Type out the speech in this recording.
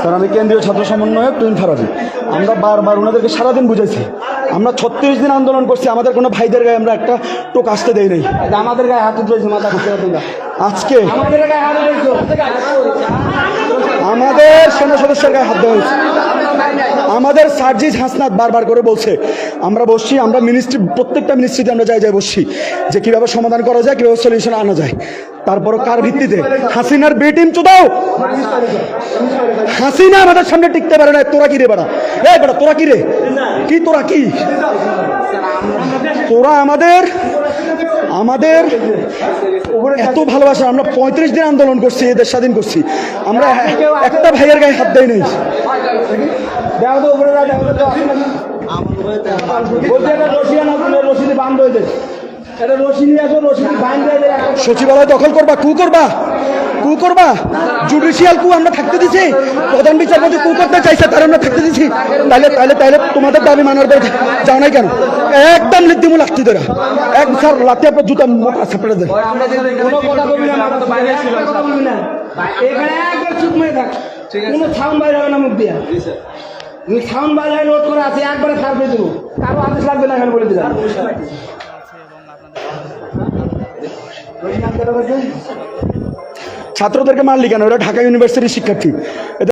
Sir আমি কেন্দ্রীয় ছাত্র সমন্বয়ক টুইন ফারাবি আমরা বারবার ওনাদেরকে সারাদিন বুঝাইছি। আমরা ছত্রিশ দিন আন্দোলন করছি আমাদের কোনো ভাইদের গায়ে আমরা একটা টোক আসতে দেই নাই। আমাদের গায়ে হাত উঠেছে মাথা আজকে আমাদের সেনা সদস্যের গায়ে হাত দেওয়া হয়েছে। আমাদের সার্জিস হাসনাত বারবার করে বলছে, আমরা বসছি, আমরা মিনিস্ট্রি প্রত্যেকটা মিনিস্ট্রিতে আমরা যাই যাই বসছি, যে কীভাবে সমাধান করা যায়, কীভাবে সলিউশন আনা যায়। তারপরও কার ভিত্তিতে? হাসিনার বি টিম চুদাও! হাসিনা আমাদের সামনে টিকতে পারে না তোরা কি রে বেড়া? এই বেড়া, তোরা কি রে? কি তোরা কি? তোরা আমাদের আমাদের এত ভালোবাসা, আমরা পঁয়ত্রিশ দিন আন্দোলন করছি, এদের স্বাধীন করছি। আমরা একটা ভাইয়ের গায়ে হাত দেয় নাই। দেখো তো উপরে যা দেখো তো বলছে এটা রশি আনা বান্ধ হয়ে যায় এটা রশি নিয়ে আসো রশিদি বান্ধ হয়ে যায় সচিবালয় দখল করবা কু করবা? কু করবা? জুডিশিয়াল কু আমরা থাকতে দিছি। প্রধান বিচারপতি কু করতে চাইছে তার আমরা থাকতে দিছি। তাহলে তাহলে তাহলে তোমাদের দাবি মানার পরে যাও নাই কেন? একদম লিদ্দিমু লাঠি ধরা। এক স্যার লাঠি আপনার জুতা সাপড়ে দেন। কোনো কথা বলবি না আমরা তো বাইরে ছিল। কথা বলবি এখানে একবার চুপ মেরে থাক। কোনো সাউন্ড বাইরে হবে না মুখ দিয়া। তুমি সাউন্ড বাইরে নোট করে আছে একবারে সার পেয়ে দেবো কারও আদেশ লাগবে না এখানে বলে দিলাম। ছাত্রদেরকে মারলি কেন? ওরা ঢাকা ইউনিভার্সিটির শিক্ষার্থী।